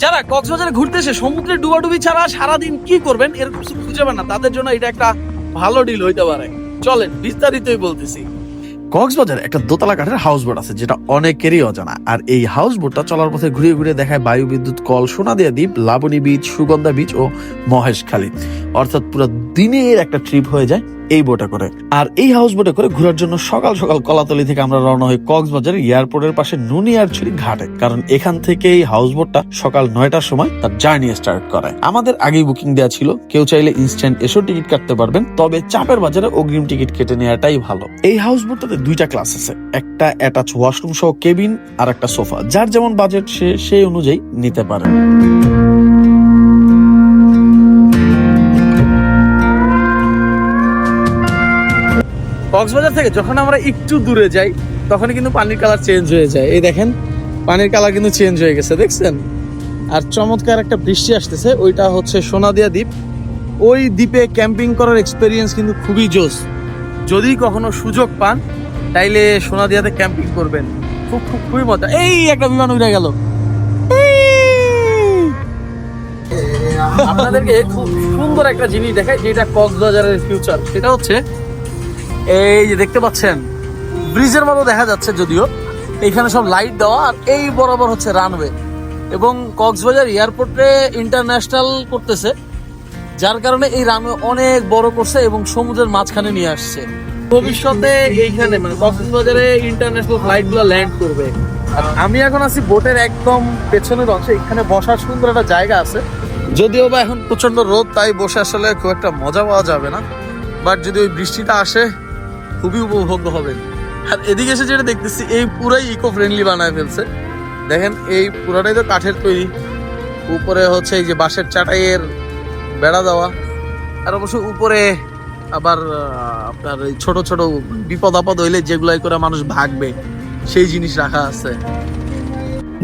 যারা কক্সবাজারে ঘুরতে এসে সমুদ্রে ডুবাডুবি ছাড়া সারাদিন কি করবেন, এরকম কিছু খুঁজে না। তাদের জন্য এটা একটা ভালো ডিল হইতে পারে। চলেন, বিস্তারিতই বলতেছি। কক্সবাজারে একটা দোতলা কাঠের হাউস বোট আছে, যেটা অনেকেরই অজানা। আর এই হাউস বোটটা চলার পথে ঘুরে ঘুরে দেখায় বায়ু বিদ্যুৎ, কল সোনা সোনাদিয়া দ্বীপ, লাবণী বিচ সুগন্ধা বিচ ও মহেশখালী। অর্থাৎ পুরো দিনের একটা ট্রিপ হয়ে যায়। এই বোটে করে। আর এই হাউস বোটে করে ঘোরার জন্য সকাল সকাল কলাতলি থেকে আমরা রওনা হই কক্সবাজার এয়ারপোর্টের পাশে নুনিয়ারছড়ি ঘাটে। কারণ এখান থেকে এই হাউস বোটটা সকাল নয়টার সময় তার জার্নি স্টার্ট করে। আমাদের আগেই বুকিং দেওয়া ছিল। কেউ চাইলে ইনস্ট্যান্ট এসেও টিকিট কাটতে পারবেন। তবে চাপের বাজারে অগ্রিম টিকিট কেটে নেওয়াটাই ভালো। এই হাউস বোটটাতে দুইটা ক্লাস আছে। একটা অ্যাটাচ ওয়াশরুম সহ কেবিন আর একটা সোফা যার যেমন বাজেট সে সেই অনুযায়ী নিতে পারে কক্সবাজার থেকে যখন আমরা একটু দূরে যাই, তখনই কিন্তু পানির কালার চেঞ্জ হয়ে যায়। এই দেখেন, পানির কালার কিন্তু চেঞ্জ হয়ে গেছে, দেখছেন? আর চমৎকার একটা বৃষ্টি আসতেছে, ওইটা হচ্ছে সোনাদিয়া দ্বীপ। ওই দ্বীপে ক্যাম্পিং করার এক্সপেরিয়েন্স কিন্তু খুবই জোস। যদি কখনো সুযোগ পান, তাইলে সোনাদিয়াতে ক্যাম্পিং করবেন। খুব খুব, খুবই মজা। এই, একটা বিমান উড়ে গেল। আপনাদেরকে খুব সুন্দর একটা জিনিস দেখায় যেটা কক্সবাজারের ফিউচার সেটা হচ্ছে এই যে দেখতে পাচ্ছেন, ব্রিজের মতো দেখা যাচ্ছে যদিও। এখানে সব লাইট দেওয়া, আর এই বরাবর হচ্ছে রানওয়ে এবং কক্সবাজার এয়ারপোর্টে ইন্টারন্যাশনাল করতেছে, যার কারণে এই রানওয়ে অনেক বড় করছে এবং সমুদ্রের মাঝখানে নিয়ে আসছে। ভবিষ্যতে এইখানে মানে কক্সবাজারে ইন্টারন্যাশনাল ফ্লাইটগুলো ল্যান্ড করবে। আর আমি এখন আছি বোটের একদম পেছনের অংশে, এখানে বসার সুন্দর একটা জায়গা আছে। যদিও বা এখন প্রচণ্ড রোদ, তাই বসে আসলে খুব একটা মজা পাওয়া যাবে না। বাট যদি ওই বৃষ্টিটা আসে খুবই উপভোগ্য হবেন আর এদিকে এসে যেটা দেখতেছি, এই পুরাই ইকো ফ্রেন্ডলি বানায় ফেলছে। দেখেন, এই পুরাটাই তো কাঠের তৈরি। উপরে হচ্ছে এই যে বাঁশের চাটাইয়ের বেড়া দেওয়া। আর অবশ্য উপরে আবার আপনার ওই ছোট ছোট বিপদ আপদ হইলে যেগুলাই করে মানুষ ভাগবে, সেই জিনিস রাখা আছে।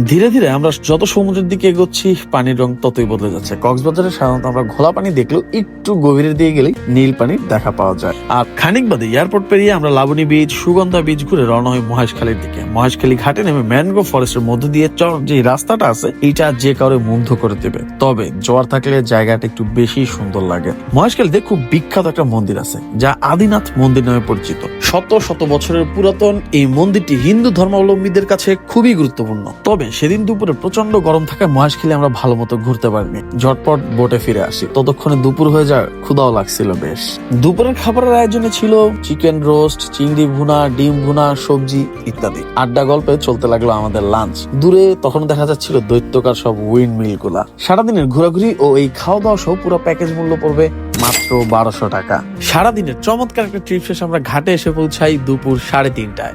ধীরে ধীরে আমরা যত সমুদ্রের দিকে এগোচ্ছি, পানির রং ততই বদলে যাচ্ছে। কক্সবাজারে সাধারণত আমরা ঘোলা পানি দেখলেও একটু গভীরের দিকে গেলেই নীল পানির দেখা পাওয়া যায়। আর খানিক বাদে এয়ারপোর্ট পেরিয়ে আমরা লাবণী বিচ, সুগন্ধা বিচ ঘুরে রওনা হই মহেশখালীর দিকে। মহেশখালী ঘাটে নেমে ম্যানগ্রোভ ফরেস্টের মধ্য দিয়ে চর যে রাস্তাটা আছে, এটা যে কাউরে মুগ্ধ করে দেবে। তবে জোয়ার থাকলে জায়গাটা একটু বেশি সুন্দর লাগে। মহেশখালীতে খুব বিখ্যাত একটা মন্দির আছে, যা আদিনাথ মন্দির নামে পরিচিত। শত শত বছরের পুরাতন এই মন্দিরটি হিন্দু ধর্মাবলম্বীদের কাছে খুবই গুরুত্বপূর্ণ। তবে সেদিন দুপুরে প্রচণ্ড গরম থাকায় মহেশখালী আমরা ভালো মতো ঘুরতে পারিনি। ঝটপট বোটে ফিরে আসি। ততক্ষণে দুপুর হয়ে যায় ক্ষুদাও লাগছিল বেশ। দুপুরের খাবারের আয়োজনে ছিল চিকেন রোস্ট, চিংড়ি ভুনা, ডিম ভুনা, সবজি ইত্যাদি। আড্ডা গল্পে চলতে লাগল আমাদের লাঞ্চ। দূরে তখন দেখা যাচ্ছিল দৈত্যকার সব উইন্ড মিলগুলা সারাদিনের ঘোরাঘুরি ও এই খাওয়া দাওয়া সহ পুরো প্যাকেজ মূল্য পড়বে মাত্র বারোশো টাকা। সারাদিনের চমৎকার একটা ট্রিপ শেষে আমরা ঘাটে এসে পৌঁছাই দুপুর সাড়ে তিনটায়।